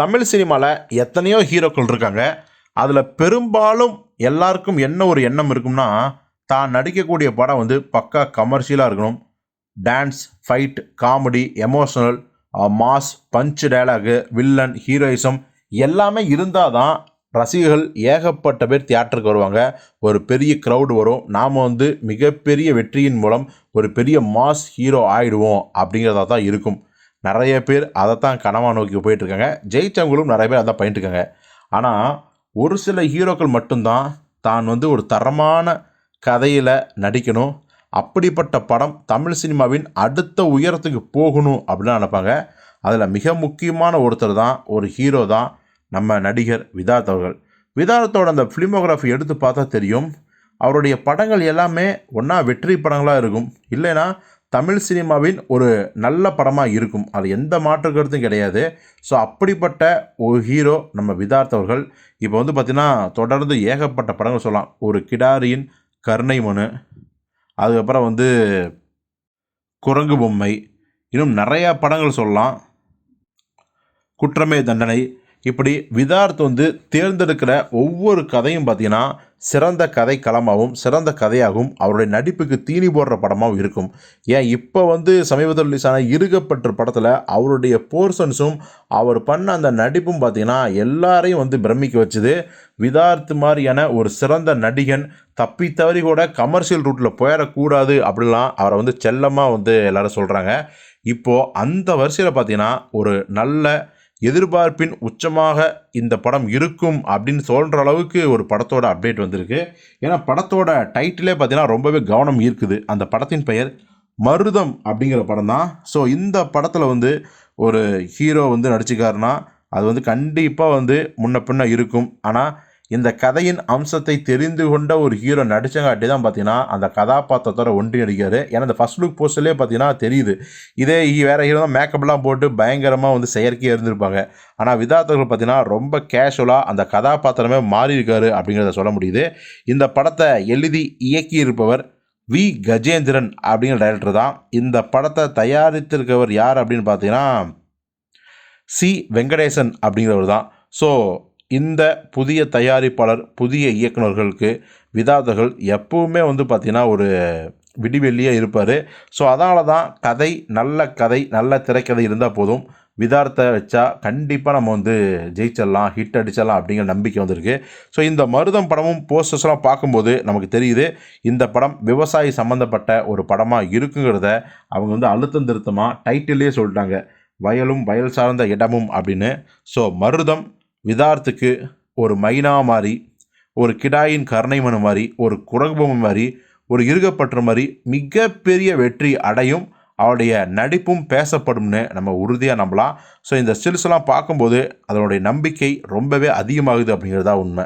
தமிழ் சினிமாவில் எத்தனையோ ஹீரோக்கள் இருக்காங்க. அதில் பெரும்பாலும் எல்லாருக்கும் என்ன ஒரு எண்ணம் இருக்கும்னா தான் நடிக்கக்கூடிய படம் வந்து பக்கா கமர்ஷியலாக இருக்கணும். Dance fight comedy emotional mass punch dialogue villain heroism எல்லாமே இருந்தால் தான் ரசிகர்கள் ஏகப்பட்ட பேர் தியேட்டருக்கு வருவாங்க. ஒரு பெரிய க்ரௌடு வரும். நாம் வந்து மிகப்பெரிய வெற்றியின் மூலம் ஒரு பெரிய மாஸ் ஹீரோ ஆயிடுவோம் அப்படிங்கிறதா தான் இருக்கும். நிறைய பேர் அதை தான் நோக்கி போயிட்டுருக்காங்க. ஜெயிச்சவங்களும் நிறைய பேர் அதான் பயின்ட்டுருக்காங்க. ஆனால் ஒரு சில ஹீரோக்கள் மட்டும்தான் தான் வந்து ஒரு தரமான கதையில் நடிக்கணும். அப்படிப்பட்ட படம் தமிழ் சினிமாவின் அடுத்த உயரத்துக்கு போகணும் அப்படின்னு நினைப்பாங்க. அதில் மிக முக்கியமான ஒருத்தர் தான் ஒரு ஹீரோ தான் நம்ம நடிகர் விதார்த் அவர்கள். விதார்த்தோட அந்த ஃபிலிமோகிராஃபி எடுத்து பார்த்தா தெரியும். அவருடைய படங்கள் எல்லாமே ஒன்றா வெற்றி படங்களாக இருக்கும். இல்லைன்னா தமிழ் சினிமாவின் ஒரு நல்ல படமாக இருக்கும். அது எந்த மாற்று கருத்தும் கிடையாது. ஸோ அப்படிப்பட்ட ஒரு ஹீரோ நம்ம விதார்த் அவர்கள் இப்போ வந்து பார்த்திங்கன்னா தொடர்ந்து ஏகப்பட்ட படங்கள் சொல்லலாம். ஒரு கிடாரியின் கருணை மனு அதுக்கப்புறம் வந்து குரங்கு பொம்மை இன்னும் நிறையா படங்கள் சொல்லலாம். குற்றமே தண்டனை இப்படி விதார்த் வந்து தேர்ந்தெடுக்கிற ஒவ்வொரு கதையும் பார்த்தீங்கன்னா சிறந்த கதை களமாகவும் சிறந்த கதையாகவும் அவருடைய நடிப்புக்கு தீனி போடுற படமாகவும் இருக்கும். ஏன் இப்போ வந்து சமீபத்தில் ரிலீஸ் ஆன இருகப்பற்று படத்தில் அவருடைய போர்ஷன்ஸும் அவர் பண்ண அந்த நடிப்பும் பார்த்தீங்கன்னா எல்லாரையும் வந்து பிரமிக்க வச்சுது. விதார்த் மாதிரியான ஒரு சிறந்த நடிகன் தப்பி தவறி கூட கமர்ஷியல் ரூட்டில் போயிடக்கூடாது அப்படிலாம் அவரை வந்து செல்லமாக வந்து எல்லோரும் சொல்கிறாங்க இப்போது அந்த வரிசையில் பார்த்தீங்கன்னா ஒரு நல்ல எதிர்பார்ப்பின் உச்சமாக இந்த படம் இருக்கும் அப்படின்னு சொல்கிற அளவுக்கு ஒரு படத்தோட அப்டேட் வந்திருக்கு. ஏன்னா படத்தோட டைட்டிலே பார்த்தீங்கன்னா ரொம்பவே கவனம் ஈர்க்குது. அந்த படத்தின் பெயர் மருதம் அப்படிங்கிற படம் தான். ஸோ இந்த படத்தில் வந்து ஒரு ஹீரோ வந்து நடிச்சுக்காருன்னா அது வந்து கண்டிப்பாக வந்து முன்ன பின்ன இருக்கும். ஆனால் இந்த கதையின் அம்சத்தை தெரிந்து கொண்ட ஒரு ஹீரோ நடிச்சங்காட்டி தான் பார்த்தீங்கன்னா அந்த கதாபாத்திரத்தோட ஒன்றி நடிக்காரு ஏன்னா இந்த ஃபர்ஸ்ட் லுக் போஸ்டர்லேயே பார்த்தீங்கன்னா தெரியுது. இதே வேறு ஹீரோ தான் மேக்கப்லாம் போட்டு பயங்கரமாக வந்து செயற்கையாக இருந்திருப்பாங்க. ஆனால் விதார்த்தர்கள் பார்த்தீங்கன்னா ரொம்ப கேஷுவலாக அந்த கதாபாத்திரமே மாறி இருக்காரு அப்படிங்கிறத சொல்ல முடியுது. இந்த படத்தை எழுதி இயக்கியிருப்பவர் வி. கஜேந்திரன் அப்படிங்கிற டைரக்டர் தான். இந்த படத்தை தயாரித்திருக்கவர் யார் அப்படின்னு பார்த்தீங்கன்னா சி. வெங்கடேசன் அப்படிங்கிறவர் தான். ஸோ இந்த புதிய தயாரிப்பாளர் புதிய இயக்குனர்களுக்கு விதார்த்தர்கள் எப்பவுமே வந்து பார்த்திங்கன்னா ஒரு விடிவெள்ளியாக இருப்பார். ஸோ அதனால தான் கதை நல்ல கதை நல்ல திரைக்கதை இருந்தால் போதும். விதார்த்தை வச்சா கண்டிப்பாக நம்ம வந்து ஜெயிச்சிடலாம் ஹிட் அடிச்சிடலாம் அப்படிங்கிற நம்பிக்கை வந்திருக்கு. ஸோ இந்த மருதம் படமும் போஸ்டர்ஸ்லாம் பார்க்கும்போது நமக்கு தெரியுது இந்த படம் விவசாயி சம்மந்தப்பட்ட ஒரு படமாக இருக்குங்கிறத அவங்க வந்து அழுத்தம் திருத்தமாக டைட்டிலே சொல்லிட்டாங்க. வயலும் வயல் சார்ந்த இடமும் அப்படின்னு. ஸோ மருதம் விதார்த்துக்கு ஒரு மைனா மாதிரி ஒரு கிடாயின் கருணை மனு மாதிரி ஒரு குரங்குபொம்மை மாதிரி ஒரு இருகப்பற்ற மாதிரி மிகப்பெரிய வெற்றி அடையும் அவருடைய நடிப்பும் பேசப்படும்னு நம்ம உறுதியாக நம்பலாம். ஸோ இந்த ஸ்டில்ஸ்லாம் பார்க்கும்போது அதனுடைய நம்பிக்கை ரொம்பவே அதிகமாகுது அப்படிங்கிறதா உண்மை.